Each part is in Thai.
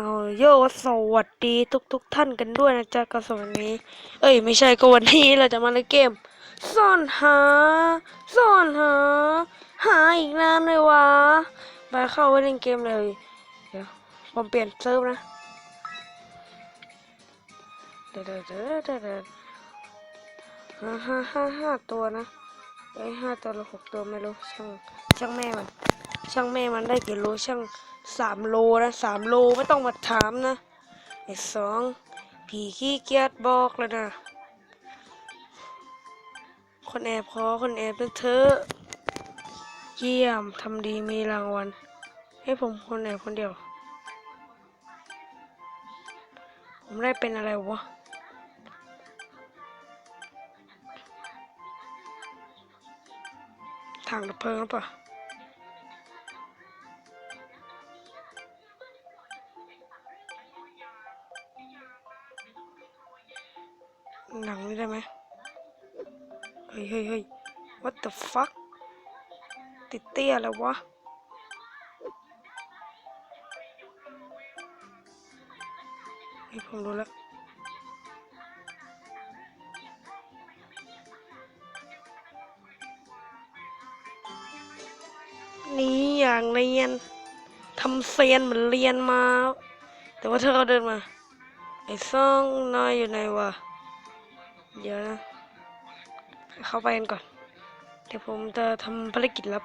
เอาโยสวัสดีทุกทุกๆท่านกันด้วยนะจ๊ะก็สวันนี้ เอ้ย ไม่ใช่ก็วันนี้เราจะมาเล่นเกม ซ่อนหา ซ่อนหา หาอีกนานเลยวะไปเข้าไปเล่นเกมเลย เดี๋ยวผมเปลี่ยนเซิร์ฟนะเดี๋ยวเดี๋ยวเดี๋ยวเดี๋ยวเดี๋ยวห้าห้าห้าห้าตัวนะไอห้าตัวหรือหกตัวไม่รู้ช่างช่างแม่มัน ช่างแม่มันได้กี่โลช่างสามโลนะสามโลไม่ต้องมาถามนะไอ้สองผีขี้เกียจบอกเลยนะ คนแอบขอคนแอบนึกเธอเยี่ยมทำดีมีรางวัล ให้ผมคนแอบคนเดียว ผมได้เป็นอะไรวะถังดับเพลิงหรือเปล่า the fuck ติดเตี้ยแล้ววะเฮ้ยผมรู้แล้วนี่อย่างเรียนทำเซียนเหมือนเรียนมา แต่ว่าเธอเขาเดินมา ไอ้ซ่องนายอยู่ไหนวะ เดี๋ยวนะ เข้าไปกันก่อน เดี๋ยวผมจะทำภารกิจลับ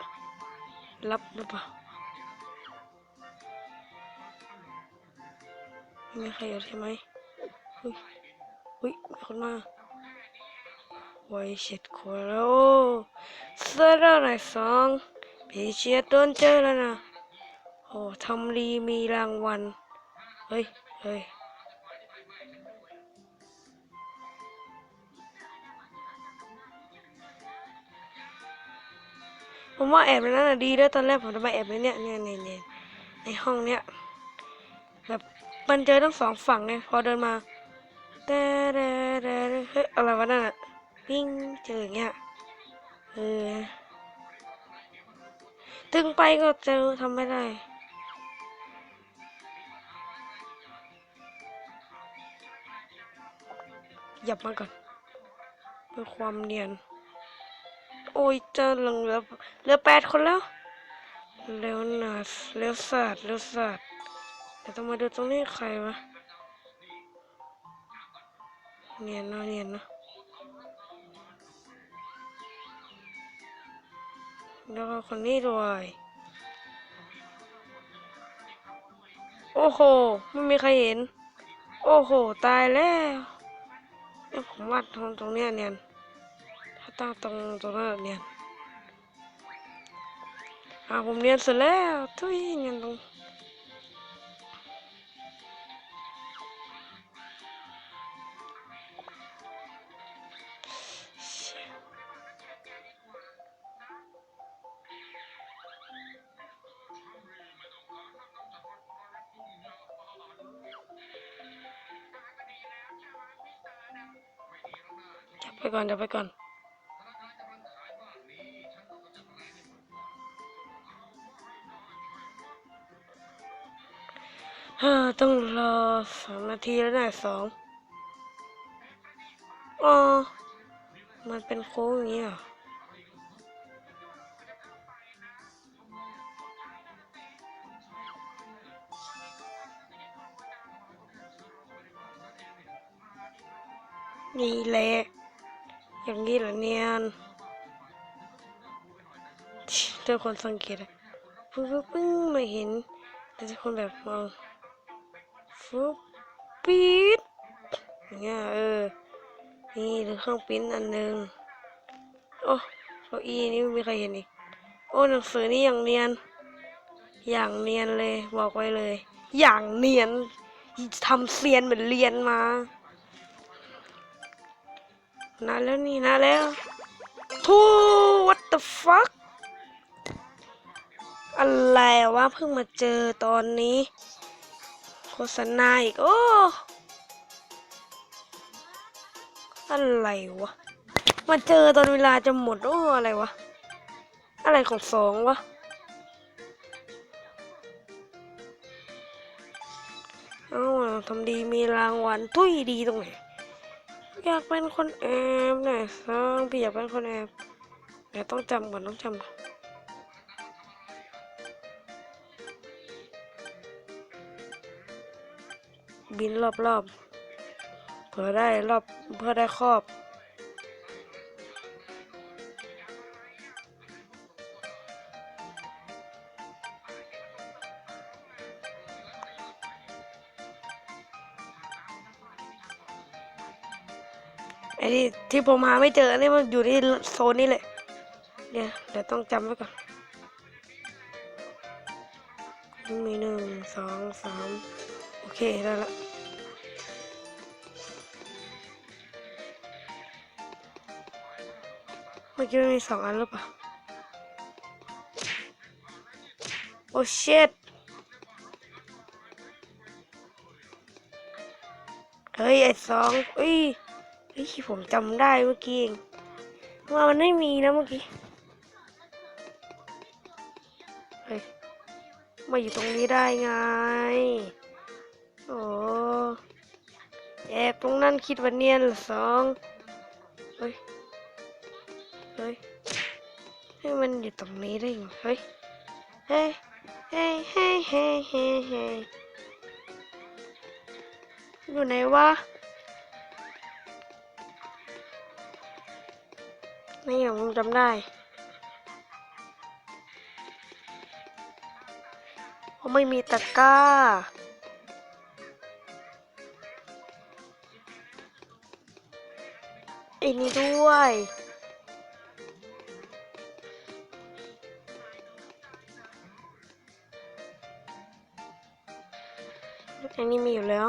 ลับหรือเปล่ามีใครอยู่ใช่ไหมอุ้ยอุ้ยมีคนมาไว้เช็ดขวดแล้วเสื้อแล้วไหนสองพี่เชียร์โดนเจอแล้วนะ โอ้ทำดีมีรางวัล เฮ้ย เฮ้ย ผมว่าแอบในนั้นน่ะดีด้วยตอนแรกผมจะมาแอบในเนี้ยเนี่ยเนี่ยเนี่ยในห้องเนี้ยแบบมันเจอทั้งสองฝั่งไงพอเดินมาแต่แต่แต่เฮ้ยอะไรวะนั่นอะวิ่งเจออย่างเงี้ยเออตึงไปก็เจอทำไม่ได้หยับมาก่อนเพื่อความเนียน โอ้ยเจะเหลือเหลือเหลือแปดคนแล้วเร็วหนาเร็วสาดเร็วสาดแต่ต้องมาดูตรงนี้ใครวะเนียนเนาะเนียนเนาะแล้วก็คนนี้ด้วยโอ้โห ไม่มีใครเห็น โอ้โห ตายแล้วเนี่ยผมวาดตรงตรงเนี้ยเนียน ตั้งตรงตรงนั้นเนียนอ่าผมเนียนเสร็จแล้วทุยเนียนตรงจับไปก่อนจับไปก่อน ต้องรอสองนาทีแล้วนะสองอ๋อ มันเป็นโค้งอย่างนี้เหรอนี่แหละอย่างนี้เหรอเนียนทุกคนสังเกตอะปึ๊บปึ๊บปึ้งไม่เห็นแต่ทุกคนแบบมอง ฟึบปี๊ดอย่างเงี้ยเออ นี่หรือเครื่องปิ้นอันหนึ่งโอ้เก้าอี้นี่ไม่มีใครเห็นอีก โอ้หนังสือนี่อย่างเนียน อย่างเนียนเลยบอกไว้เลย อย่างเนียนทำเซียนเหมือนเรียนมานาแล้วนี่นาแล้วทู what the fuck อะไรวะเพิ่งมาเจอตอนนี้ โฆษณาอีก โอ้ อะไรวะ มาเจอตอนเวลาจะหมด โอ้ อะไรวะ อะไรของสองวะ เอ้าทำดีมีรางวัลทุยดีตรงไหน อยากเป็นคนแอบเนี่ยสองพี่อยากเป็นคนแอบแต่ต้องจำก่อนต้องจำ บินรอบๆ เพื่อได้รอบเพื่อได้ครอบ ไอ้ที่ที่ผมหาไม่เจอนี่มันอยู่ที่โซนนี้แหละเดี๋ยเดี๋ยวต้องจำไว้ก่อนมีหนึ่งสองสามโอเค ได้ละ มื่อกี้มันมีสองอันหรือเปล่า โอ้เชิดเฮ้ย ไอ้สองเอ้ยเฮ้ยผมจำได้เมื่อกี้เองว่ามันไม่มีนะเมื่อกี้ เฮ้ย มาอยู่ตรงนี้ได้ไง โอ้แอบตรงนั้นคิดว่าเนียนหรือสอง ฮ้ยให้มันอยู่ตรงนี้ได้ไงเฮ้ยเฮ้ยเฮ้ยเฮ้ยเฮ้ยเฮ้ยเฮ้ยอยู่ไหนวะนี่ผมจำได้ ผมไม่มีตะกร้า ไอ้นี่ด้วย อันนี้มีอยู่แล้ว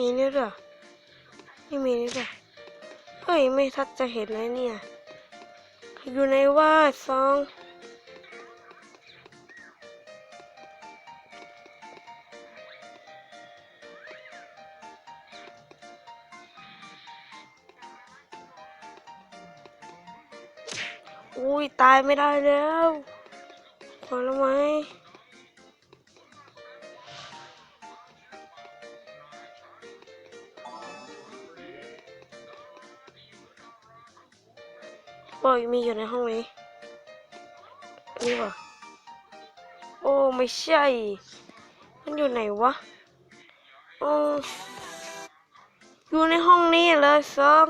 มีนี่ด้วยเหรอนี่มีนี่ด้วยเฮ้ย ไม่ทัดจะเห็นเลยเนี่ย อยู่ในว่าซองอุ้ย ตายไม่ได้แล้วขอแล้วไหม โอ้ยมีอยู่ในห้องนี้นี่วะโอ้ไม่ใช่ มันอยู่ไหนวะโอ้อยู่ในห้องนี้เลยซอง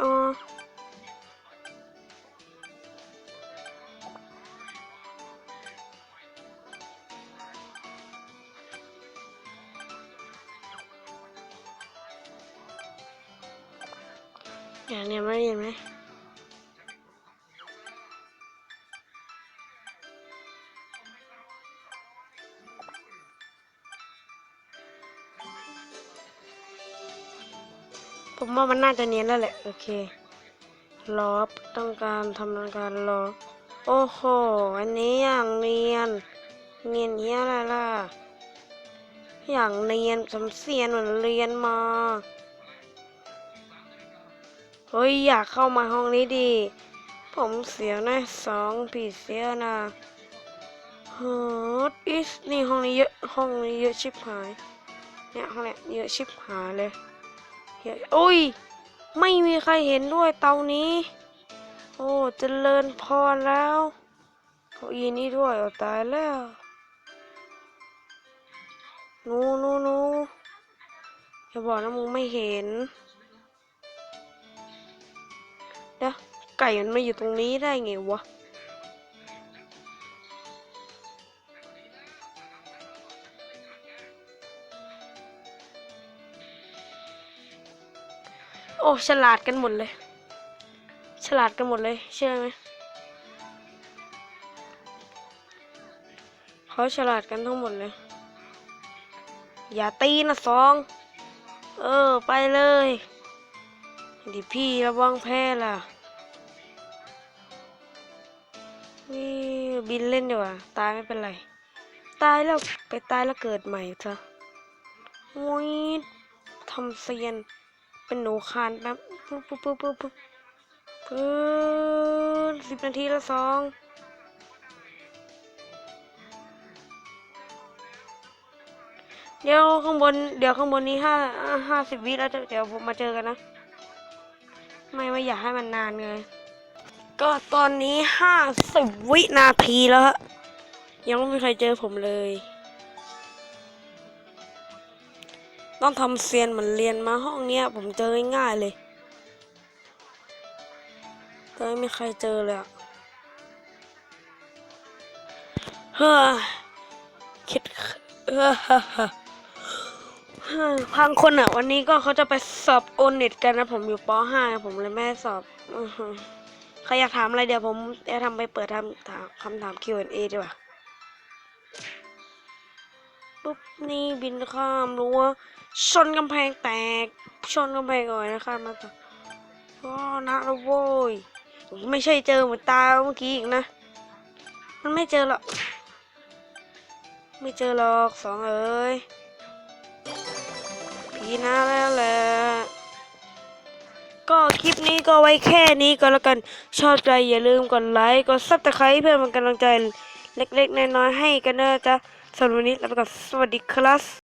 ฮึ่มฮึ่ม ผมว่ามันน่าจะเนียนแล้วแหละ โอเครอต้องการทำการรอโอ้โห อันนี้อย่างเนียน เนียนเนี้ยอะไรล่ะ อย่างเนียนสำเสียนเหมือนเรียนมา เฮ้ย อยากเข้ามาห้องนี้ดี ผมเสียนะสองผีเสียนะเฮ้ยอิสนี่ห้องนี้เยอะ ห้องนี้เยอะชิบหาย เนี่ยห้องเนี้ยเยอะชิบหายเลย โอ้ย ไม่มีใครเห็นด้วยเตานี้ โอ้จเจริญพรแล้วเก้าอี้นี้ด้วยโอ้ตายแล้วนูนูนูอย่าบอกนะมึงไม่เห็นเดี๋ยวไก่มันมาอยู่ตรงนี้ได้ไงวะ อ้ฉลาดกันหมดเลย ฉลาดกันหมดเลยเชื่อไหมเขาฉลาดกันทั้งหมดเลย อย่าตีนะสอง เออ ไปเลยดิพี่ระวังแพ้ล่ะนี่บินเล่นดีกว่า ตายไม่เป็นไร ตายแล้วไปตายแล้วเกิดใหม่เถอะโอ้ยทำเซียน เป็นหนูคานแป๊บปุ๊บปุ๊บปุ๊บปุ๊บปุ๊บปึ๊บสิบนาทีละสองเดี๋ยวข้างบน เดี๋ยวข้างบนนี้ห้าห้าสิบวิแล้วเดี๋ยวผมมาเจอกันนะ ไม่ไม่อยากให้มันนานไงก็ตอนนี้ห้าสิบวินาทีแล้วฮะยังไม่มีใครเจอผมเลย ต้องทำเซียนเหมือนเรียนมาห้องเนี้ย ผมเจอง่ายๆเลยแต่ไม่มีใครเจอเลยอะเฮ้อคิดเฮ้อฮ่าฮ่าบางคนอะวันนี้ก็เขาจะไปสอบโอเน็ตกันนะ ผมอยู่ป .5 ผมเลยไม่สอบใครอยากถามอะไรเดี๋ยวผมจะทำไปเปิดทำถามคำถาม Q&A ดีกว่าปุ๊บนี่บินข้ามรั้ว ชนกำแพงแตก ชนกำแพงก่อนนะครับมาต่อก็นะแล้วโว้ยไม่ใช่เจอเหมือนตาเมื่อกี้อีกนะ มันไม่เจอหรอกไม่เจอหรอกสองเอ้ยพีนะแล้วแหละก็คลิปนี้ก็ไว้แค่นี้ก็แล้วกันชอบใจอย่าลืมกดไลค์กดซับสไครต์เพื่อเป็นกำลังใจเล็กๆน้อยๆให้กันนะจ๊ะสำหรับวันนี้ลาไปก่อนสวัสดีครับ